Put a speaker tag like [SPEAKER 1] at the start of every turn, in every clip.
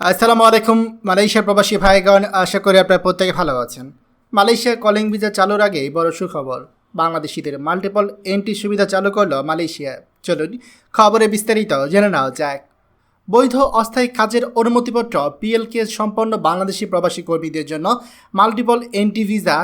[SPEAKER 1] আসসালামু আলাইকুম, মালয়েশিয়ার প্রবাসী ভাইগণ, আশা করি আপনারা প্রত্যেকে ভালো আছেন। মালয়েশিয়ার কলিং ভিসা চালুর আগে বড় সুখবর। বাংলাদেশিদের মাল্টিপল এন্ট্রি সুবিধা চালু করল মালয়েশিয়া। চলুন খবরে বিস্তারিত জেনে নেওয়া যাক। বৈধ অস্থায়ী কাজের অনুমতিপত্র পিএলকে সম্পন্ন বাংলাদেশি প্রবাসী কর্মীদের জন্য মাল্টিপল এন্ট্রি ভিসা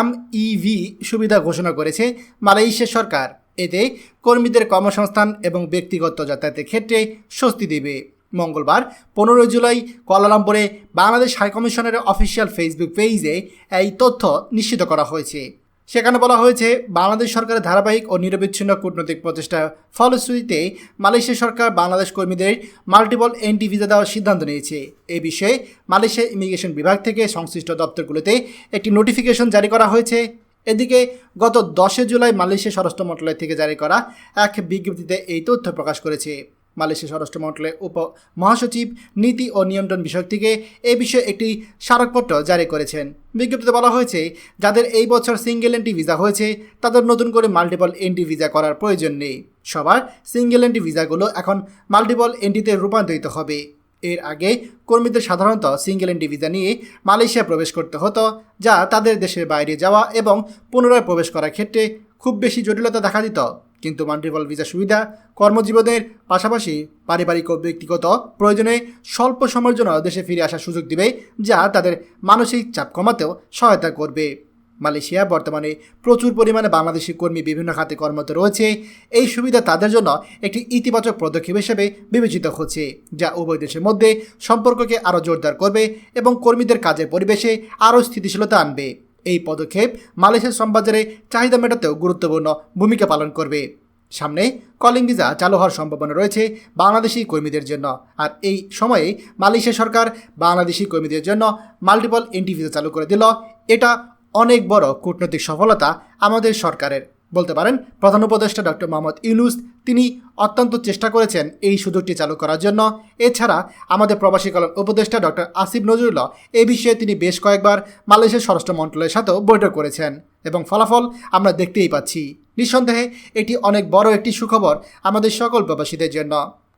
[SPEAKER 1] এমইভি সুবিধা ঘোষণা করেছে মালয়েশিয়া সরকার। এতে কর্মীদের কর্মসংস্থান এবং ব্যক্তিগত যাতায়াতের ক্ষেত্রে স্বস্তি দেবে। মঙ্গলবার, পনেরোই জুলাই, কোয়ালালামপুরে বাংলাদেশ হাইকমিশনের অফিসিয়াল ফেসবুক পেজে এই তথ্য নিশ্চিত করা হয়েছে। সেখানে বলা হয়েছে, বাংলাদেশ সরকারের ধারাবাহিক ও নিরবিচ্ছিন্ন কূটনৈতিক প্রচেষ্টার ফলশ্রুতিতে মালয়েশিয়া সরকার বাংলাদেশ কর্মীদের মাল্টিপল এন্ট্রি ভিসা দেওয়ার সিদ্ধান্ত নিয়েছে। এ বিষয়ে মালয়েশিয়া ইমিগ্রেশন বিভাগ থেকে সংশ্লিষ্ট দপ্তরগুলোতে একটি নোটিফিকেশন জারি করা হয়েছে। এদিকে, গত দশে জুলাই মালয়েশিয়া স্বরাষ্ট্র মন্ত্রণালয় থেকে জারি করা এক বিজ্ঞপ্তিতে এই তথ্য প্রকাশ করেছে। মালয়েশিয়া স্বরাষ্ট্র মন্ত্রণালয়ের উপ মহাসচিব নীতি ও নিয়ন্ত্রণ বিষয়ক থেকে এ বিষয়ে একটি স্মারকপত্র জারি করেছেন। বিজ্ঞপ্তিতে বলা হয়েছে, যাদের এই বছর সিঙ্গেল এন্ট্রি ভিসা হয়েছে, তাদের নতুন করে মাল্টিপল এন্ট্রি ভিসা করার প্রয়োজন নেই। সবার সিঙ্গেল এন্ট্রি ভিসাগুলো এখন মাল্টিপল এন্ট্রিতে রূপান্তরিত হবে। এর আগে কর্মীদের সাধারণত সিঙ্গেল এন্ট্রি ভিসা নিয়ে মালয়েশিয়া প্রবেশ করতে হতো, যা তাদের দেশের বাইরে যাওয়া এবং পুনরায় প্রবেশ করার ক্ষেত্রে খুব বেশি জটিলতা দেখা দিত। কিন্তু মাল্টিপল ভিসা সুবিধা কর্মজীবনের পাশাপাশি পারিবারিক ও ব্যক্তিগত প্রয়োজনে স্বল্প সময়ের জন্য দেশে ফিরে আসার সুযোগ দিবে, যা তাদের মানসিক চাপ কমাতেও সহায়তা করবে। মালয়েশিয়া বর্তমানে প্রচুর পরিমাণে বাংলাদেশি কর্মী বিভিন্ন খাতে কর্মরত রয়েছে। এই সুবিধা তাদের জন্য একটি ইতিবাচক পদক্ষেপ হিসেবে বিবেচিত হচ্ছে, যা উভয় দেশের মধ্যে সম্পর্ককে আরও জোরদার করবে এবং কর্মীদের কাজের পরিবেশে আরও স্থিতিশীলতা আনবে। এই পদক্ষেপ মালয়েশিয়ার শ্রমবাজারে চাহিদা মেটাতেও গুরুত্বপূর্ণ ভূমিকা পালন করবে। সামনে কলিং ভিসা চালু হওয়ার সম্ভাবনা রয়েছে বাংলাদেশি কর্মীদের জন্য। আর এই সময়ে মালয়েশিয়া সরকার বাংলাদেশি কর্মীদের জন্য মাল্টিপল এন্ট্রি ভিসা চালু করে দিল। এটা অনেক বড় কূটনৈতিক সফলতা আমাদের সরকারের। বলতে পারেন, প্রধান উপদেষ্টা ডক্টর মোহাম্মদ ইউনুস, তিনি অত্যন্ত চেষ্টা করেছেন এই সুযোগটি চালু করার জন্য। এছাড়া আমাদের প্রবাসী কল্যাণ উপদেষ্টা ডক্টর আসিফ নজরুল্লাহ এ বিষয়ে তিনি বেশ কয়েকবার মালয়েশিয়ার স্বরাষ্ট্র মন্ত্রণালয়ের সাথেও বৈঠক করেছেন এবং ফলাফল আমরা দেখতেই পাচ্ছি। নিঃসন্দেহে এটি অনেক বড় একটি সুখবর আমাদের সকল প্রবাসীদের জন্য।